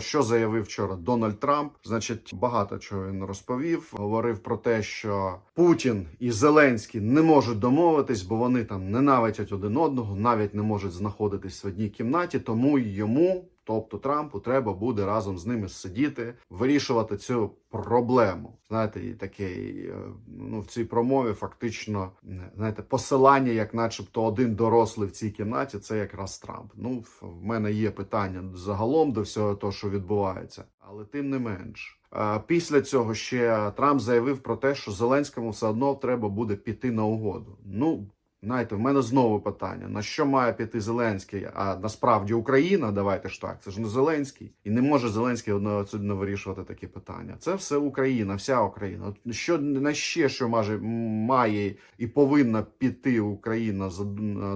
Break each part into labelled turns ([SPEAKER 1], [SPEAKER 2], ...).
[SPEAKER 1] Що заявив вчора Дональд Трамп? Значить, багато чого він розповів. Говорив про те, що Путін і Зеленський не можуть домовитись, бо вони там ненавидять один одного, навіть не можуть знаходитись в одній кімнаті. Тому йому, тобто Трампу, треба буде разом з ними сидіти, вирішувати цю проблему. Знаєте, і такий е, ну в цій промові фактично знаєте, посилання, як, начебто, один дорослий в цій кімнаті, це якраз Трамп. Ну, в мене є питання загалом до всього того, що відбувається, але тим не менш. Е, Після цього ще Трамп заявив про те, що Зеленському все одно треба буде піти на угоду. Ну, знаєте, в мене знову питання: на що має піти Зеленський? А насправді Україна, давайте ж так, це ж не Зеленський, і не може Зеленський одноосібно вирішувати такі питання. Це все Україна, вся Україна. От що на ще що має, має і повинна піти Україна за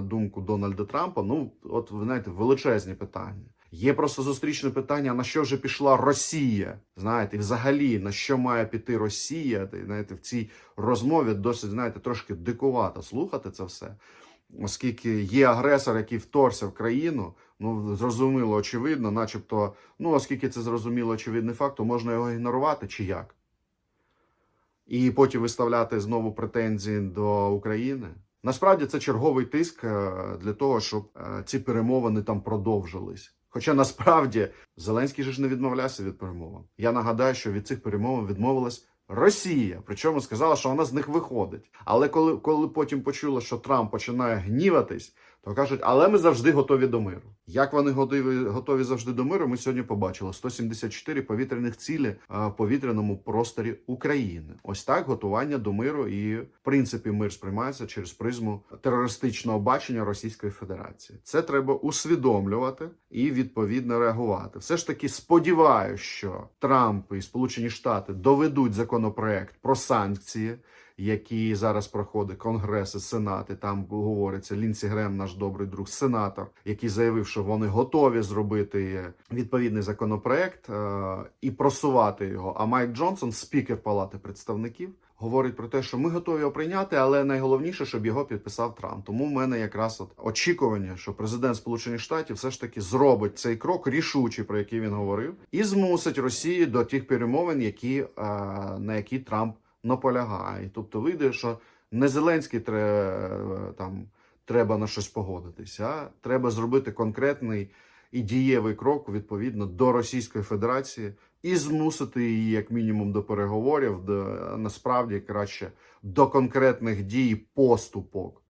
[SPEAKER 1] думку Дональда Трампа? Ну, от знаєте, величезні питання. Є просто зустрічне питання: на що вже пішла Росія? Знаєте, і взагалі на що має піти Росія? Знаєте, в цій розмові досить знаєте трошки дикувато слухати це все, оскільки є агресор, який вторгся в країну. Ну зрозуміло, очевидно, начебто, ну оскільки це зрозуміло, очевидний факт, то можна його ігнорувати чи як? І потім виставляти знову претензії до України. Насправді це черговий тиск е, для того, щоб е, ці перемовини там продовжились. Хоча насправді Зеленський же ж не відмовлявся від перемовин. Я нагадаю, що від цих перемовин відмовилась Росія, причому сказала, що вона з них виходить. Але коли, коли потім почула, що Трамп починає гніватись, то кажуть, але ми завжди готові до миру. Як вони готові, готові завжди до миру, ми сьогодні побачили 174 повітряних цілі е, в повітряному просторі України. Ось так готування до миру, і в принципі мир сприймається через призму терористичного бачення Російської Федерації. Це треба усвідомлювати і відповідно реагувати. Все ж таки сподіваюся, що Трамп і Сполучені Штати доведуть законопроект про санкції які зараз проходить Конгрес і Сенат, і там говориться Лінсі Грем, наш добрий друг, сенатор, який заявив, що вони готові зробити відповідний законопроект е- і просувати його. А Майк Джонсон, спікер Палати представників, говорить про те, що ми готові його прийняти, але найголовніше, щоб його підписав Трамп. Тому в мене якраз от очікування, що президент Сполучених Штатів все ж таки зробить цей крок рішучий, про який він говорив, і змусить Росію до тих перемовин, які е- на які Трамп наполягає. Тобто вийде, що не Зеленський треба там треба на щось погодитися, а треба зробити конкретний і дієвий крок відповідно до Російської Федерації і змусити її, як мінімум, до переговорів, до насправді краще до конкретних дій поступок.